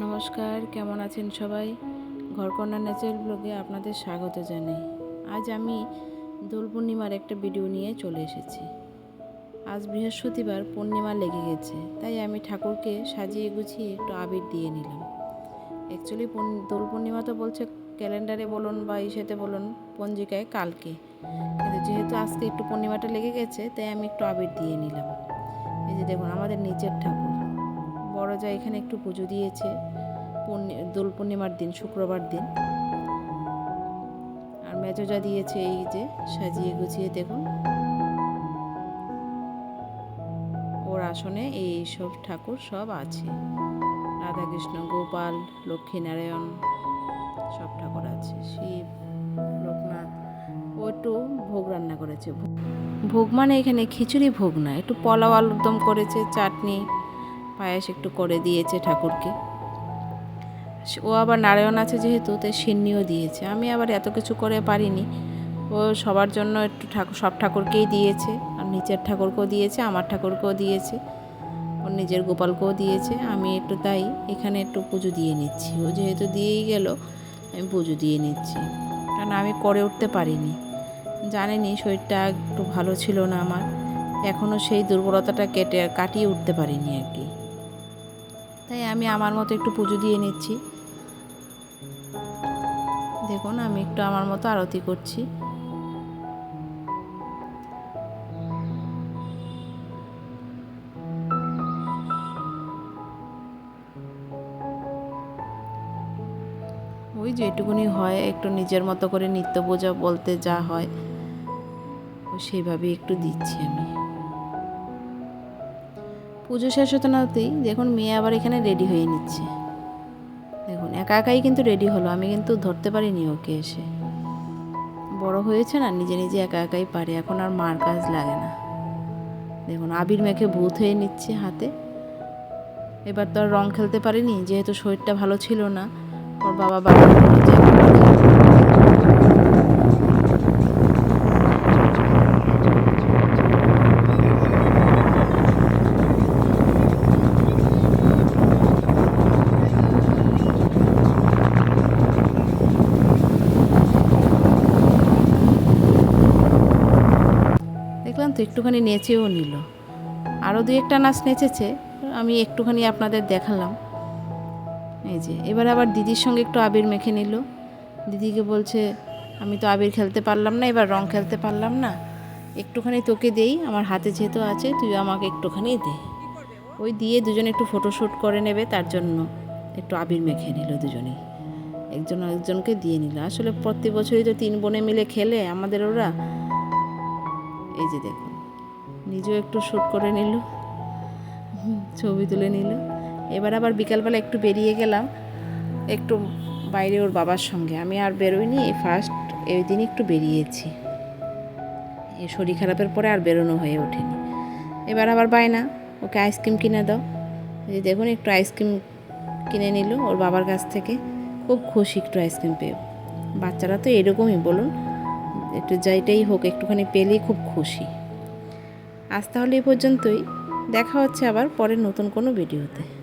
নমস্কার, কেমন আছেন সবাই? ঘরকন্যা ন্যাচারাল ব্লগে আপনাদের স্বাগত জানাই। আজ আমি দোল পূর্ণিমার একটা ভিডিও নিয়ে চলে এসেছি। আজ বৃহস্পতিবার পূর্ণিমা লেগে গেছে, তাই আমি ঠাকুরকে সাজিয়ে গুছিয়ে একটু আবির দিয়ে নিলাম। অ্যাকচুয়ালি দোল পূর্ণিমা তো বলছে ক্যালেন্ডারে বলুন বা ইসেতে বলুন, পঞ্জিকায় কালকে। কিন্তু যেহেতু আজকে একটু পূর্ণিমাটা লেগে গেছে, তাই আমি একটু আবির দিয়ে নিলাম। এই যে দেখুন, আমাদের নিচের ঠাকুর। বড় যা এখানে একটু পুজো দিয়েছে। দোল পূর্ণিমার দিন, শুক্রবার দিন। আর মেজো দিয়েছে এই যে সাজিয়ে গুছিয়ে, দেখুন। ওর আসনে এই সব ঠাকুর সব আছে। রাধাকৃষ্ণ, গোপাল, লক্ষ্মীনারায়ণ, সব ঠাকুর আছে। শিব, লোকনাথ, ও একটু ভোগ রান্না করেছে। ভোগ মানে এখানে খিচুড়ি ভোগ না, একটু পোলাও আলুর দম করেছে, চাটনি। পায়েস একটু করে দিয়েছে ঠাকুরকে। ও আবার নারায়ণ আছে যেহেতু, তাই সিন্নিও দিয়েছে। আমি আবার এত কিছু করে পারিনি। ও সবার জন্য একটু ঠাকুর সব ঠাকুরকেই দিয়েছে। আর নিচের ঠাকুরকেও দিয়েছে, আমার ঠাকুরকেও দিয়েছে। ওর নিজের গোপালকেও দিয়েছে। আমি একটু তাই এখানে একটু পুজো দিয়ে নিচ্ছি। ও যেহেতু দিয়েই গেল, আমি পুজো দিয়ে নিচ্ছি। কারণ আমি করে উঠতে পারিনি। জানেনি, শরীরটা একটু ভালো ছিল না আমার। এখনও সেই দুর্বলতাটা কেটে, কাটিয়ে উঠতে পারিনি আর কি। তাই আমি আমার মতো একটু পুজো দিয়ে নিচ্ছি। দেখুন, আমি একটু আমার মতো আরতি করছি। ওই যেটুকুনি হয়, একটু নিজের মতো করে নিত্য বোঝা বলতে যা হয় সেইভাবে একটু দিচ্ছি আমি। পুজো শেষ হতে না হতেই দেখুন মেয়ে আবার এখানে রেডি হয়ে নিচ্ছে। দেখুন, একা একাই কিন্তু রেডি হলো, আমি কিন্তু ধরতে পারিনি ওকে এসে। বড় হয়েছে না, নিজে নিজে একা একাই পারে, এখন আর মার কাজ লাগে না। দেখুন, আবির মেখে ভূত হয়ে নিচ্ছে হাতে। এবার তো আর রং খেলতে পারিনি, যেহেতু শরীরটা ভালো ছিল না, ওর বাবা বাড়ি তো একটুখানি নেচেও নিল। আরও দু একটা নাচ নেচেছে, আমি একটুখানি আপনাদের দেখালাম। এই যে, এবার আবার দিদির সঙ্গে একটু আবির মেখে নিল। দিদিকে বলছে, আমি তো আবির খেলতে পারলাম না, এবার রং খেলতে পারলাম না। একটুখানি তোকে দেই, আমার হাতে যেহেতু আছে, তুই আমাকে একটুখানি দে। ওই দিয়ে দুজনে একটু ফটোশ্যুট করে নেবে, তার জন্য একটু আবির মেখে নিল দুজনেই। একজন একজনকে দিয়ে নিল। আসলে প্রতি বছরই তো তিন বোনে মিলে খেলে আমাদের ওরা। এই যে দেখুন, নিজেও একটু শ্যুট করে নিল ছবি তুলে নিল। এবার আবার বিকালবেলা একটু বেরিয়ে গেলাম, একটু বাইরে ওর বাবার সঙ্গে। আমি আর বেরোইনি এই ফার্স্ট এই দিন একটু বেরিয়েছি। এই শরীর খারাপের পরে আর বেরোনো হয়ে ওঠেনি। এবার আবার বায়না, ওকে আইসক্রিম কিনে দাও। এই যে দেখুন, একটু আইসক্রিম কিনে নিল ওর বাবার কাছ থেকে। খুব খুশি একটু আইসক্রিম পেয়ে। বাচ্চারা তো এরকমই, বলুন। একটু যাইটাই হোক, একটুখানি পেলেই খুব খুশি। আজ তাহলে এই পর্যন্তই। দেখা হচ্ছে আবার পরে নতুন কোনো ভিডিওতে।